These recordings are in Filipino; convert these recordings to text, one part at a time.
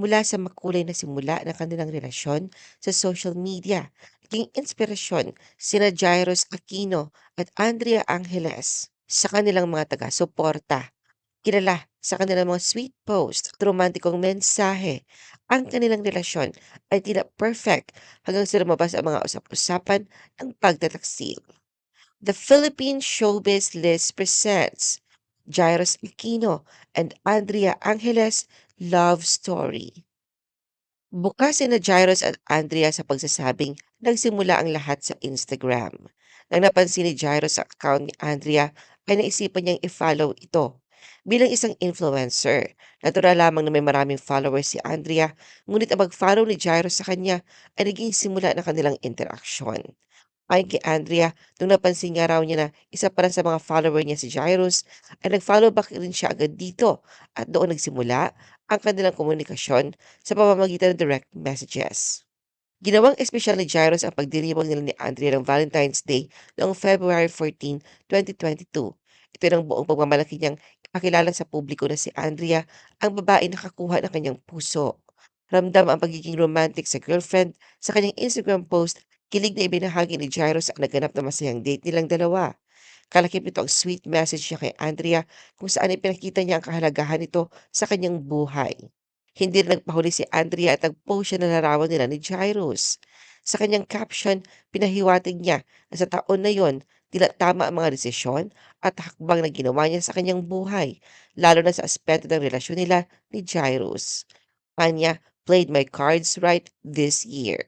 Mula sa makulay na simula ng kanilang relasyon sa social media, naging inspirasyon sina Jairus Aquino at Andrea Angeles sa kanilang mga taga-suporta. Kilala sa kanilang mga sweet post at romantikong mensahe, ang kanilang relasyon ay tila perfect hanggang sa lumabas ang mga usap-usapan ng pagtataksil. The Philippine Showbiz List presents Jairus Aquino and Andrea Angeles Love Story. Bukas sina Jairus at Andrea sa pagsasabing nagsimula ang lahat sa Instagram. Nang napansin ni Jairus sa account ni Andrea, ay naisipan niyang i-follow ito. Bilang isang influencer, natural lamang na may maraming followers si Andrea, ngunit ang mag-follow ni Jairus sa kanya ay naging simula ng kanilang interaksyon. Ayon kay Andrea, nung napansin nga raw niya na isa pa sa mga follower niya si Jairus, ay nag-follow back rin siya agad dito at doon nagsimula ang kanilang komunikasyon sa pamamagitan ng direct messages. Ginawang espesyal ni Jairus ang pagdiriwang nila ni Andrea ng Valentine's Day noong February 14, 2022. Ito ng buong pagmamalaki niyang ipakilala sa publiko na si Andrea ang babae na kakuha ng kanyang puso. Ramdam ang pagiging romantic sa girlfriend sa kanyang Instagram post Kilig na ibinahagi ni Jairus ang naganap na masayang date nilang dalawa. Kalakip nito ang sweet message niya kay Andrea kung saan ipinakita niya ang kahalagahan nito sa kanyang buhay. Hindi rin nagpahuli si Andrea at nag-post siya na larawan nila ni Jairus. Sa kanyang caption, pinahiwatig niya na sa taon na yon, tila tama ang mga desisyon at hakbang na ginawa niya sa kanyang buhay, lalo na sa aspeto ng relasyon nila ni Jairus. Kanya, played my cards right this year.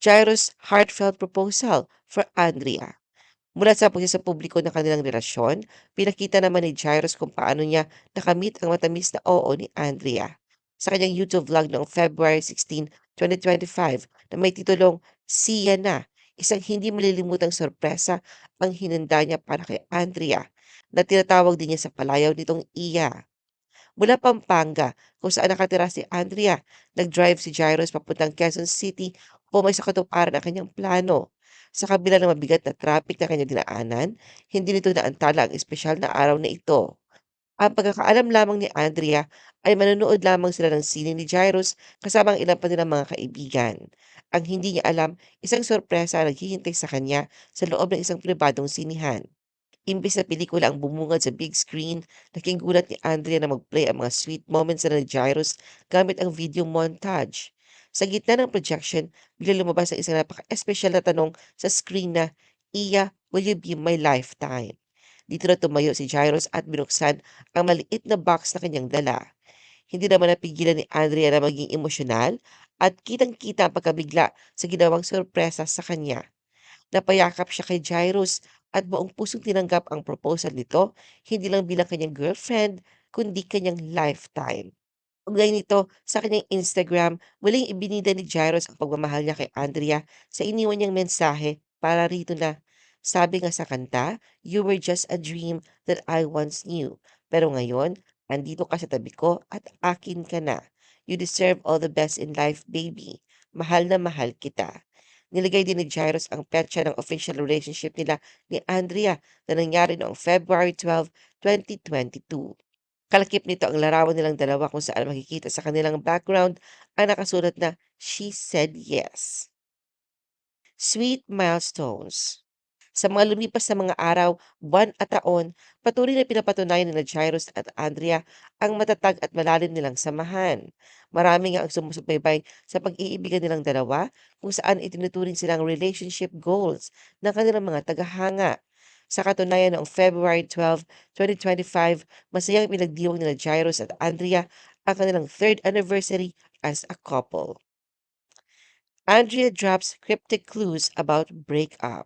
Jairus' heartfelt proposal for Andrea. Mula sa pagsa sa publiko ng kanilang relasyon, pinakita naman ni Jairus kung paano niya nakamit ang matamis na oo ni Andrea. Sa kanyang YouTube vlog noong February 16, 2025 na may titulong Siya na, isang hindi malilimutang sorpresa ang hinanda niya para kay Andrea na tinatawag din niya sa palayaw nitong Iya. Mula Pampanga, kung saan nakatira si Andrea, nag-drive si Jairus papuntang Quezon City upang sa katuparan ang kanyang plano. Sa kabila ng mabigat na traffic na kanyang dinaanan, hindi nito naantala ang espesyal na araw na ito. Ang pagkakaalam lamang ni Andrea ay manonood lamang sila ng sine ni Jairus kasama ang ilan pa nilang mga kaibigan. Ang hindi niya alam, isang sorpresa ang naghihintay sa kanya sa loob ng isang pribadong sinihan. Imbis na pelikula ang bumungad sa big screen, naging gulat ni Andrea na mag-play ang mga sweet moments na ni Jairus gamit ang video montage. Sa gitna ng projection, bigla lumabas ang isang napaka-espesyal na tanong sa screen na, Iya, will you be my lifetime? Dito na tumayo si Jairus at binuksan ang maliit na box na kanyang dala. Hindi naman napigilan ni Andrea na maging emosyonal at kitang-kita ang pagkabigla sa ginawang sorpresa sa kanya. Napayakap siya kay Jairus at buong pusong tinanggap ang proposal nito, hindi lang bilang kanyang girlfriend, kundi kanyang lifetime. Ugnay nito sa kanyang Instagram, muling ibinida ni Jairus ang pagmamahal niya kay Andrea sa iniwan niyang mensahe para rito na, sabi nga sa kanta, You were just a dream that I once knew. Pero ngayon, andito ka sa tabi ko at akin ka na. You deserve all the best in life, baby. Mahal na mahal kita. Nilagay din ni Jairus ang petsa ng official relationship nila ni Andrea na nangyari noong February 12, 2022. Kalakip nito ang larawan nilang dalawa kung saan makikita sa kanilang background ang nakasulat na She Said Yes. Sweet Milestones sa mga lumipas na mga araw, buwan at taon, patuloy na pinapatunayan ni Jairus at Andrea ang matatag at malalim nilang samahan. Marami nga ang sumusubaybay sa pag-iibigan nilang dalawa kung saan itinuturing silang relationship goals ng kanilang mga tagahanga. Sa katunayan noong February 12, 2025, masayang pinagdiwang nila Jairus at Andrea ang kanilang third anniversary as a couple. Andrea drops cryptic clues about breakup.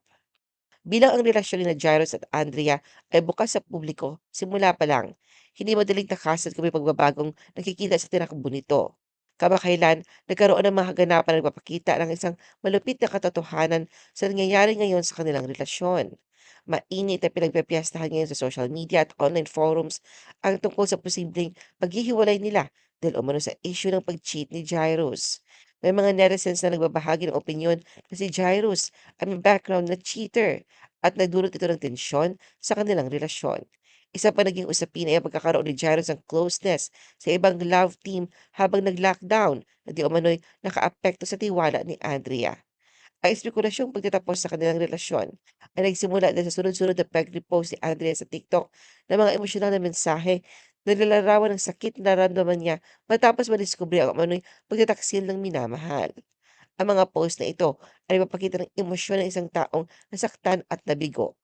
Bilang ang relasyon ni Jairus at Andrea ay bukas sa publiko simula pa lang, hindi madaling takasan kung may pagbabagong nakikita sa tinakbo nito. Kamakailan, nagkaroon ng mga kaganapan na nagpapakita ng isang malupit na katotohanan sa nangyayari ngayon sa kanilang relasyon. Mainit na pinagpepiyastahan ngayon sa social media at online forums ang tungkol sa posibleng paghihiwalay nila dahil umano sa issue ng pag-cheat ni Jairus. May mga netizens na nagbabahagi ng opinyon na si Jairus ay may background na cheater at nagdulot ito ng tensyon sa kanilang relasyon. Isa pa naging usapin ay ang pagkakaroon ni Jairus ng closeness sa ibang love team habang nag-lockdown na di umano'y nakaapekto sa tiwala ni Andrea. Ang espekulasyong pagtatapos sa kanilang relasyon ay nagsimula dahil sa sunod-sunod na pag-repost ni Andrea sa TikTok ng mga emosyonal na mensahe na nilalarawan ng sakit na nararamdaman niya matapos madiskubre ang umano'y pagtataksil ng minamahal. Ang mga post na ito ay nagpapakita ng emosyon ng isang taong nasaktan at nabigo.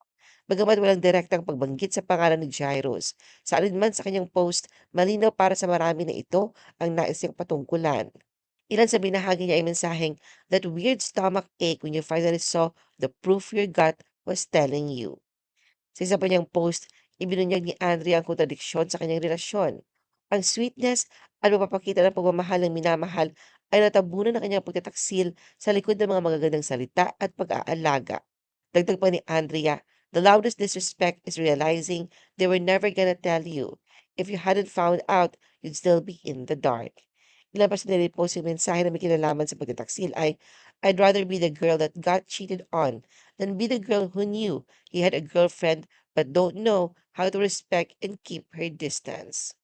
Bagamat walang direktang pagbanggit sa pangalan ni Jairus, sa alinman sa kanyang post, malinaw para sa marami na ito ang nais niyang patungkulan. Ilan sa binahagi niya ay mensaheng, That weird stomach ache when you finally saw the proof your gut was telling you. Sa isa pa niyang post, ibinunyag ni Andrea ang kontradiksyon sa kanyang relasyon. Ang sweetness at mapapakita ng pagmamahal ng minamahal ay natabunan ng kanyang pagtataksil sa likod ng mga magagandang salita at pag-aalaga. Dagdag pa ni Andrea, the loudest disrespect is realizing they were never gonna tell you. If you hadn't found out, you'd still be in the dark. Pa sa nirepost yung mensahe na may kinalaman sa pagtataksil ay, I'd rather be the girl that got cheated on than be the girl who knew he had a girlfriend but don't know how to respect and keep her distance.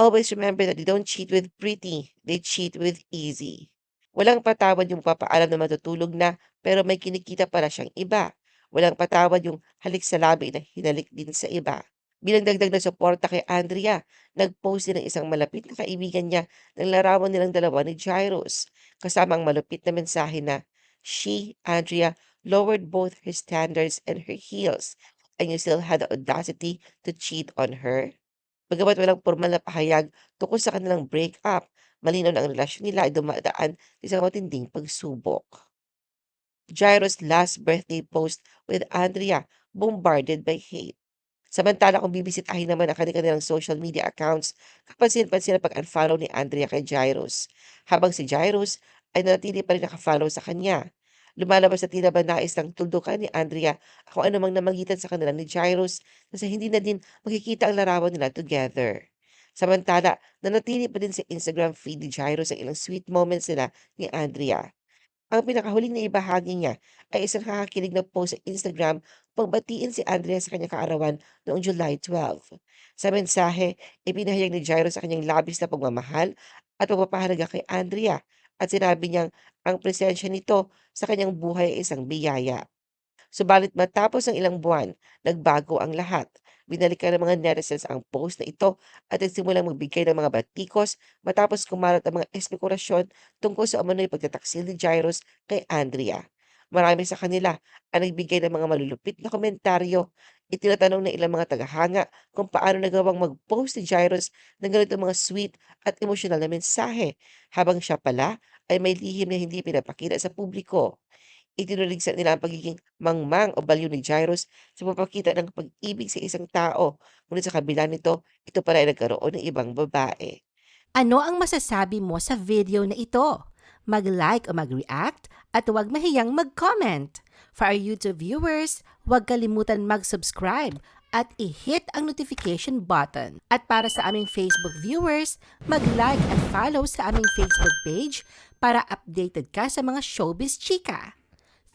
Always remember that they don't cheat with pretty, they cheat with easy. Walang patawad yung papaalam na matutulog na pero may kinikita pala siyang iba. Walang patawad yung halik sa labi na hinalik din sa iba. Bilang dagdag na suporta kay Andrea, nag-post din ng isang malapit na kaibigan niya ng larawan nilang dalawa ni Jairus, kasama ang malupit na mensahe na, She, Andrea, lowered both her standards and her heels, and you still had the audacity to cheat on her? Bagamat walang formal na pahayag tungkol sa kanilang breakup, malinaw na ang relasyon nila ay dumadaan sa isang matinding pagsubok. Jairus' last birthday post with Andrea bombarded by hate. Samantala kung bibisitahin naman ang kanilang social media accounts, kapansin-pansin ang pag-unfollow ni Andrea kay Jairus, habang si Jairus ay nanatili pa rin nakafollow sa kanya. Lumalabas na tila ba nais ng tuldukan ni Andrea kung anumang namagitan sa kanila ni Jairus kasi hindi na din makikita ang larawan nila together. Samantala, nanatili pa din sa Instagram feed ni Jairus ang ilang sweet moments nila ni Andrea. Ang pinakahuling na ibahagi niya ay isang nakakakilig na post sa Instagram pagbatiin si Andrea sa kanyang kaarawan noong July 12. Sa mensahe, ipinahayag ni Jairus sa kanyang labis na pagmamahal at pagpapahalaga kay Andrea at sinabi niyang ang presensya nito sa kanyang buhay ay isang biyaya. Subalit matapos ng ilang buwan, nagbago ang lahat. Binalikan ng mga netizens ang post na ito at nagsimulang magbigay ng mga batikos matapos kumalat ang mga espekulasyon tungkol sa umano'y pagtataksil ni Jairus kay Andrea. Marami sa kanila ang nagbigay ng mga malulupit na komentaryo. Itinatanong ng ilang mga tagahanga kung paano nagawang mag-post si Jairus ng ganito mga sweet at emosyonal na mensahe habang siya pala ay may lihim na hindi pinapakita sa publiko. Itinuligsa nila ang pagiging mangmang o baliw ni Jairus sa pagpapakita ng pag-ibig sa isang tao. Ngunit sa kabila nito, ito pala ay nagkaroon ng ibang babae. Ano ang masasabi mo sa video na ito? Mag-like o mag-react at huwag mahiyang mag-comment. For our YouTube viewers, huwag kalimutan mag-subscribe at i-hit ang notification button. At para sa aming Facebook viewers, mag-like at follow sa aming Facebook page para updated ka sa mga showbiz chika.